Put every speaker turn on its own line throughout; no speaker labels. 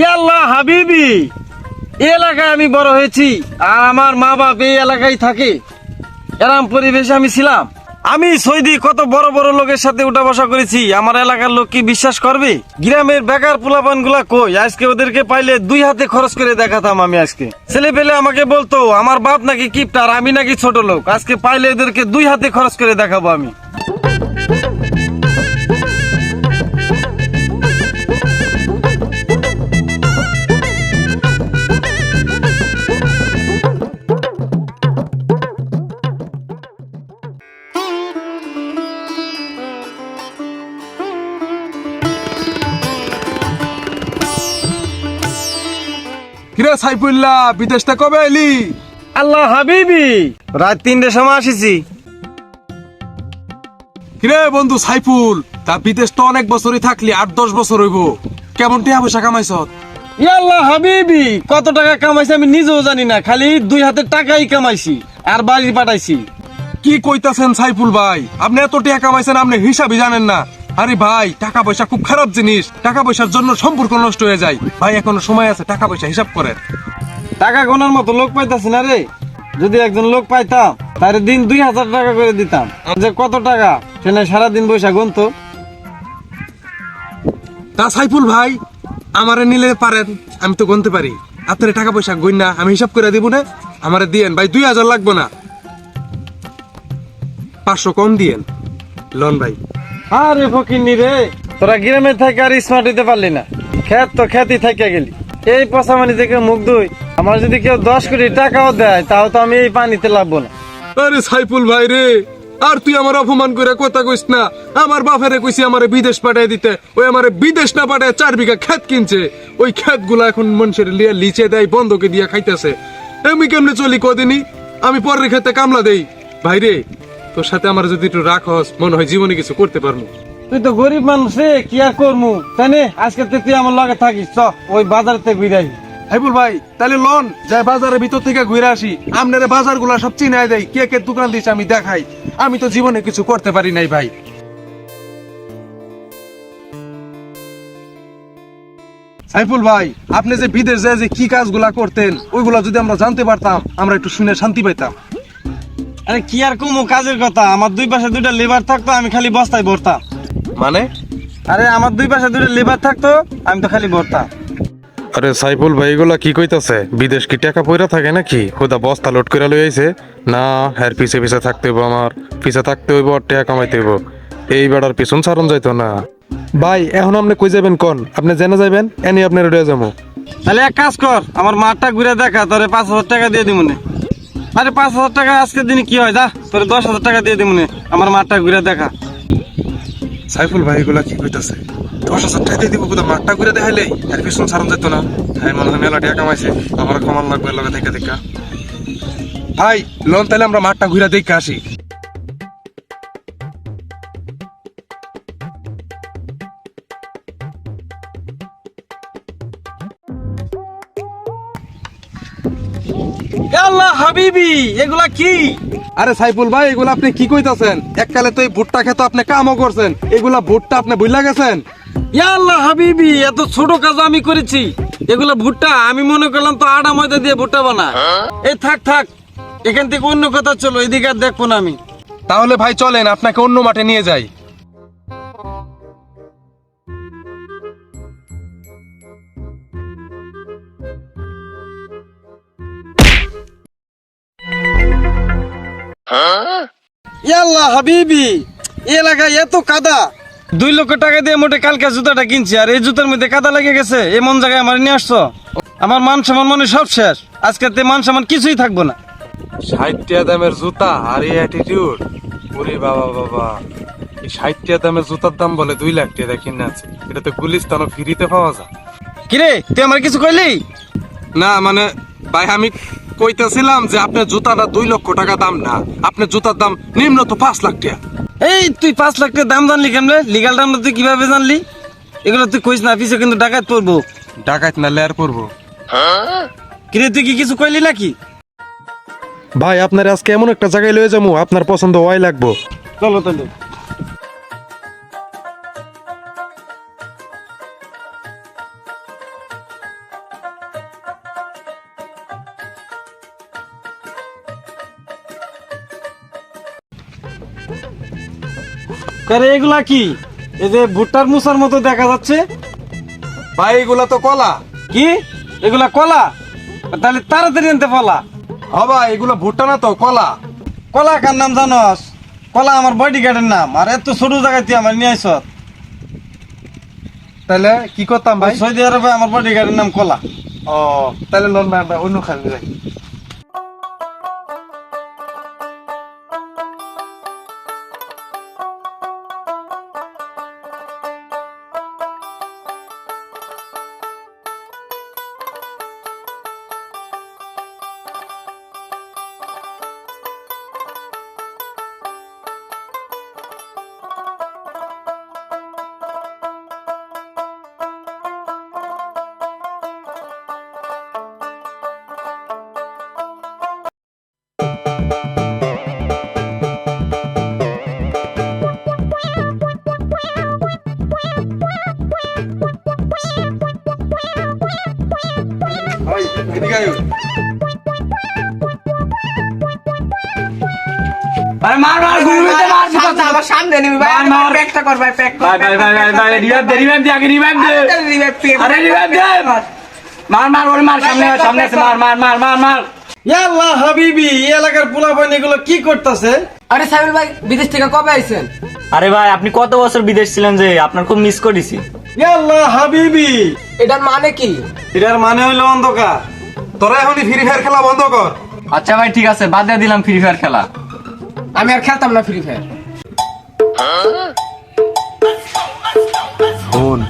ইয়াল্লাহ, হাবিবি এলাকায় আমি বড় হয়েছি আর আমার মা বাপ এই এলাকায় থাকে। এরম পরিবেশে আমি ছিলাম। আমি সৈদি কত বড় বড় লোকের সাথে উঠা বসা করেছি। আমার এলাকার লোক কি বিশ্বাস করবে? গ্রামের বেকার পোলাপানগুলা কই? আজকে ওদেরকে পাইলে দুই হাতে খরচ করে দেখাতাম আমি আজকে। ছেলে পেলে আমাকে বলতো, আমার বাপ নাকি কিপটার, আমি নাকি ছোট লোক। আজকে পাইলে এদেরকে দুই হাতে খরচ করে দেখাবো আমি।
কিরে সাইফুল্লাহ বিদেশটা কবে এলি
আল্লাহ হাবিবি। রাত তিনটের সময় আসিছি।
কিরে বন্ধু সাইফুল তা বিদেশ তো অনেক বছরই থাকলি আট দশ বছর হইব। কেমন টিয়া পয়সা কামাইছ
ইয়াল্লাহ হাবিবি কত টাকা কামাইছি আমি নিজেও জানি না খালি দুই হাতে টাকাই কামাইছি আর বাড়ি পাঠাইছি।
কি কইতাছেন সাইফুল ভাই? আপনি এত টাকা কামাইছেন আপনি হিসাবই জানেন না। আরে ভাই, টাকা পয়সা খুব খারাপ জিনিস। টাকা পয়সার জন্য সম্পর্ক নষ্ট হয়ে যায়। ভাই, এখনও সময় আছে, টাকা পয়সা হিসাব করেন।
টাকা গোনার মতো লোক পাইতাছি না রে। যদি একজন লোক পাইতাম তাহলে দিন দুই হাজার টাকা করে দিতাম। যে কত টাকা সেখানে সারাদিন বৈশা গুনতো।
তা সাইফুল ভাই, আমারে নিলে পারেন, আমি তো গুনতে পারি। আপনার টাকা পয়সা গই না, আমি হিসাব করে দিব না। আমারে দিয়েন, ভাই, দুই হাজার লাগবো না। পাঁচশো কম দিয়েন। লন ভাই।
আরে ফকিন্নি রে। তোরা গ্রামে থেকে আর স্মার্ট হইতে পারলি না। খেত তো খেতই থেকে গেলি। এই পচামানি থেকে মুখ ধুই আমার যদি কেউ দশ কোটি টাকাও দেয় তাও তো আমি এই পানিতে লাগবো না।
আরে সাইফুল ভাই রে আর তুই আমার অপমান করে কথা কইস না। আমার বাপেরে কইছি আমারে বিদেশ পাঠাই দিতে। ওই আমারে বিদেশ না পাঠায় চার বিঘা খেত কিনছে। ওই ক্ষেতগুলা এখন মানুষের লিয়ে লিচে দেয় বন্ধকে দিয়ে খাইতেছে। আমি কেমনে চলি কদিনই? আমি পরের ক্ষেতে কামলা দেই। ভাই রে তোর সাথে আমার যদি একটু রাখস মনে হয় জীবনে কিছু করতে পারব।
তুই তো গরিব মানুষ রে কি আর করমু? তাই নে আজকে তো তুই আমার লগে থাকিস চ ওই বাজার থেকে বিদায়
হাইবুল ভাই তাহলে লন যাই বাজারের ভিতর থেকে ঘুরে আসি। আপনার বাজারগুলা সব চিনাই দেয় কে কে দোকান আমি দেখাই। আমি তো জীবনে কিছু করতে পারি নাই ভাই। সাইফুল ভাই আপনি যে বিদেশ যায় যে কি কাজগুলা করতেন ওইগুলা যদি আমরা জানতে পারতাম আমরা একটু শুনে শান্তি পাইতাম।
আরে কি আর কমু কাজের কথা। আমার দুই পাশে দুইটা লেবার থাকতো আমি খালি বস্তায় ভরতাম।
মানে?
আরে আমার দুই পাশে দুইটা লেবার থাকতো আমি তো খালি ভরতাম।
আরে সাইফুল ভাই এগুলা কি কইতাছে? বিদেশ কি টাকা পয়রা থাকে নাকি? হুদা বস্তা লোড করে লই আইছে? না হ্যার পিছে পিছে থাকতে হইব আমার। পিছে থাকতে হইব আর টাকা কামাইতে হইব। এই বেড়ার পিছন সারন যাইতো না। ভাই এখন আপনি কই যাবেন কোন? আপনি জেনে যাবেন এনি আপনি রেডি যাব।
তাহলে এক কাজ কর আমার মাঠটা ঘুরে দেখা তোরে পাঁচ হাজার টাকা দিয়ে দিমুনে। আরে পাঁচ হাজার টাকা আজকের দিনে কি হয়, যা। তোর দশ হাজার টাকা দিয়ে দিমুনে। আমার মাঠটা ঘুরে দেখা।
সাইফুল ভাই, এগুলা কি কইতাছে? দশ হাজার টাকা দিয়ে দিব কোথা মাঠটা ঘুরে দেখাইলে আর পিছন সারন যেত না। হ্যাঁ মনে হয় মেলা টাকা কামাইছে আমার কমান লাগবে লগে দেখা দেখা। ভাই, লোন তাহলে আমরা মাঠটা ঘুরে দেখে আসি।
হাবিবি এগুলা কি?
আরে সাইফুল ভাই এগুলা আপনি কি কইতাছেন? এককালে তো এই ভুট্টা খেতে আপনি কামও করছেন। এগুলা ভুট্টা আপনি বুঝলা গেছেন?
ইয়া আল্লাহ হাবিবি এত ছোট কাজ আমি করেছি। এগুলা ভুট্টা আমি মনে করলাম তো আটা ময়দা দিয়ে ভুট্টা বানা এই থাক থাক এখান থেকে অন্য কথা চলো এদিকে আর দেখব না আমি।
তাহলে ভাই চলেন আপনাকে অন্য মাঠে নিয়ে যাই।
ইয়াল্লাহ হাবিবি এলাকায় এত কাদা। দুই লক্ষ টাকা দিয়ে মোটে কালকে জুতাটা কিনছি আর এই জুতার মধ্যে কাদা লেগে গেছে এমন জায়গায় আমার নিয়ে আসছো? আমার মান সম্মান মনে সব শেষ আজকে তে মান সম্মান কিছুই থাকব না।
ষাটটিয়া দামের জুতা আর এই অ্যাটিটিউড ওরে বাবা বাবা। এই ষাটটিয়া দামের জুতার দাম বলে দুই লাখ টাকা কিনে আছে এটা তো গুলিস্তানও ফ্রিতে পাওয়া যায়।
কিরে তুই আমার কিছু কইলি?
না মানে ভাই আমি কইতেছিলাম যে আপনার জুতাটা দুই লক্ষ টাকা দাম না। আপনার জুতার দাম নিম্ন তো পাঁচ লাখ টাকা।
এই তুই পাঁচ লাখ টাকা দাম জানলি কেমনে? লিগাল দামটা তুই কীভাবে জানলি? এগুলো তুই কইস না পিছে কিন্তু ডাকাত পড়ব।
ডাকাত না লেয়ার করব
কিরে তুই কি কিছু কইলি নাকি?
ভাই আপনার আজকে এমন একটা জায়গায় লয়ে যাব আপনার পছন্দ ওয়াই লাগবো।
চলো তাহলে। আরে এগুলা কি? এই যে ভুট্টার মুসার মতো দেখা যাচ্ছে।
ভাই এগুলা তো কলা।
কি? এগুলা কলা? তাহলে তাড়াতাড়ি আনতে পালা।
হবা এগুলা ভুট্টা না তো কলা।
কলা কার নাম জানস? কলা আমার বডি গার্ডের নাম। আর এত ছোট জায়গায় তুই আমার নিয়ে আইস
তাহলে কি করতাম ভাই?
সৌদি আরবে আমার বডি গার্ডের নাম কলা।
ও তাহলে নন ভাই আমরা অন্য যাই। ভাই
ভাই মার মার মার সামনে আমার সামনে নিবি ভাই মার প্যাকটা কর ভাই প্যাক ভাই ভাই ভাই ভাই ভাই রিভাইভ দে রিভাইভ দে আগে রিভাইভ দে। আরে রিভাইভ দে মার মার ওরে মার সামনে সামনে মার মার মার মার মার।
ইয়াল্লাহ হাবিবি এই এলাকার পোলা এগুলো কি করতেছে?
আরে সাইবুল ভাই বিদেশ থেকে কবে আইছেন?
আরে ভাই আপনি কত বছর বিদেশ ছিলেন যে আপনার খুব মিস করেছি।
ইয়াল্লাহ হাবিবি।
এটার মানে কি?
এটার মানে হইল অন্ধকার।
তোরা এখনই ফ্রি ফায়ার খেলা বন্ধ কর।
আচ্ছা ভাই ঠিক আছে বাদ দিয়ে দিলাম ফ্রি ফায়ার খেলা।
আমি আর খেলতাম না ফ্রি ফায়ার
শোন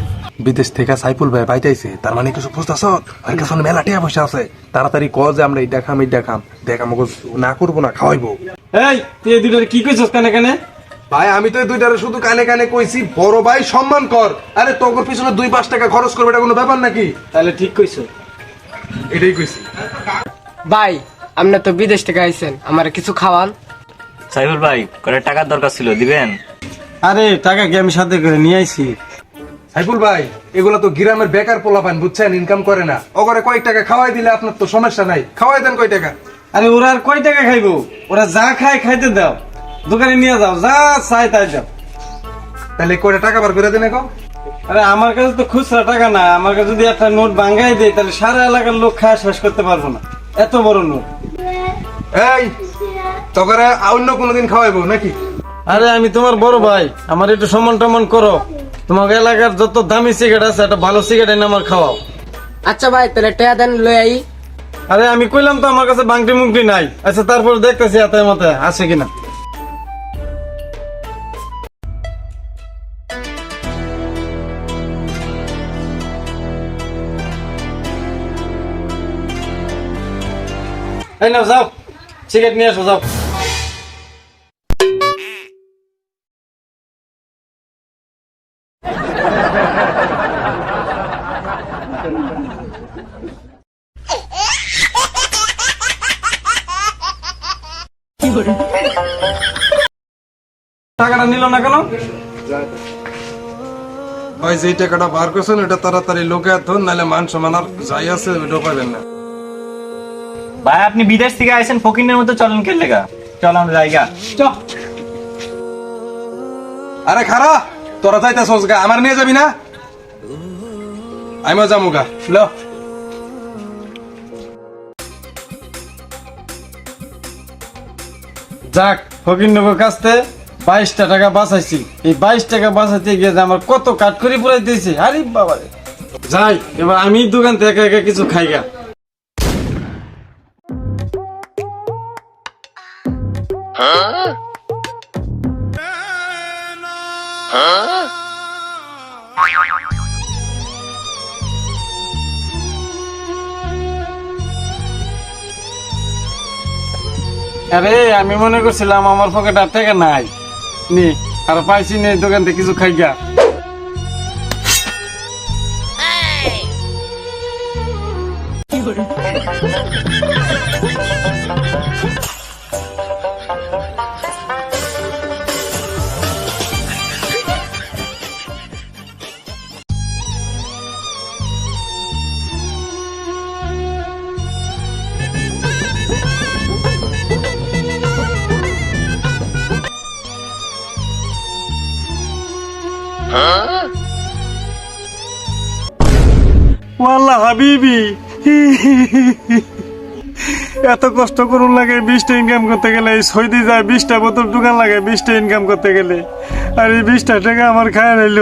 বিদেশ থেকে সাইফুল ভাই পাইতাইছে। তার মানে কিছু বুঝতেছ? আর কাছে মেলা টিয়া পয়সা আছে। তাড়াতাড়ি ক যে আমরা এই দেখাম এই দেখাম দেখ আমাকে না করব না খাওয়াইবো।
এই তুই দুটার কি কইছস কানে কানে?
ভাই আমি তো দুইটারে শুধু কানে কানে কইছি বড় ভাই সম্মান কর। আরে তোর পিছনে দুই পাঁচ টাকা খরচ করবে এটা কোনো ব্যাপার নাকি?
তাহলে ঠিক কইছো।
এটাই কইছি।
ভাই আপনি তো বিদেশ থেকে আইছেন আমার কিছু খাওয়ান।
সাইফুল ভাই করে টাকার দরকার ছিল দিবেন?
আরে টাকা কি আমি সাথে করে নিয়ে আইছি?
সাইফুল ভাই এগুলা তো গ্রামের বেকার পোলা পান বুঝছেন? ইনকাম করে না। ওখানে কয়েক টাকা খাওয়াই দিলে আপনার তো সমস্যা নাই। খাওয়াই দেন কয় টাকা।
আরে ওরা আর কয় টাকা খাইবো? ওরা যা খায় খাইতে দাও। দোকানে নিয়ে যাও যা চাই তাই যাও
তাহলে কয়টা টাকা বার করে দেন এখন?
আরে আমার কাছে তো খুচরা টাকা না আমার কাছে যদি একটা নোট ভাঙ্গাই দেয় তাহলে সারা এলাকার লোক খায় শেষ করতে পারব না। এত বড় নোট।
এই তোকে অন্য কোনোদিন খাওয়াইবো নাকি?
আরে আমি তোমার বড় ভাই আমার একটু সম্মান টম্মান করো। তোমাকে এলাকার যত দামি সিগারেট আছে একটা ভালো সিগারেট এনে আমার খাওয়াও।
আচ্ছা ভাই তাহলে টেয়া দেন লই আই।
আরে আমি কইলাম তো আমার কাছে বাংটি মুংটি নাই। আচ্ছা তারপর দেখতেছি এত মতে আছে কিনা। এই নাও যাও সিগারেট নিয়ে আসো যাও টাকাটা নিল না কেন?
ভাই যে টাকাটা বার করছেন, এটা তাড়াতাড়ি লোকে ধর নাহলে মান সম্মান আর যাই আছে, ওইটাও পাবেন না।
ভাই, আপনি বিদেশ থেকে আইছেন, ফকিনের মতো চলেন কে লেগা চল আমরা জায়গা
আরে খারা, তোরা যাইতাছস গা, আমার নিয়ে যাবি না? আমিও যাব গা, ল।
যাক ফকিরনগর কাছতে, বাইশটা টাকা বাঁচাইছি। এই বাইশ টাকা বাঁচাইতে গিয়ে যে আমার কত কাঠ করে পুরাই দিয়েছে। আরে বাবারে। যাই, এবার আমি দোকান থেকে একা কিছু খাই Huh? আরে, আমি মনে করছিলাম আমার পকেট আর থেকে নাই নি, আর পাইছি নি দোকান থেকে কিছু খাই গা হাবিবি এত কষ্ট করুন লাগে, বিশটা ইনকাম করতে গেলে। এই সৌদি যায়, বিশটা বোতল দোকান লাগে, বিশটা ইনকাম করতে গেলে। আর এই বিশটা টাকা আমার খায় রইল।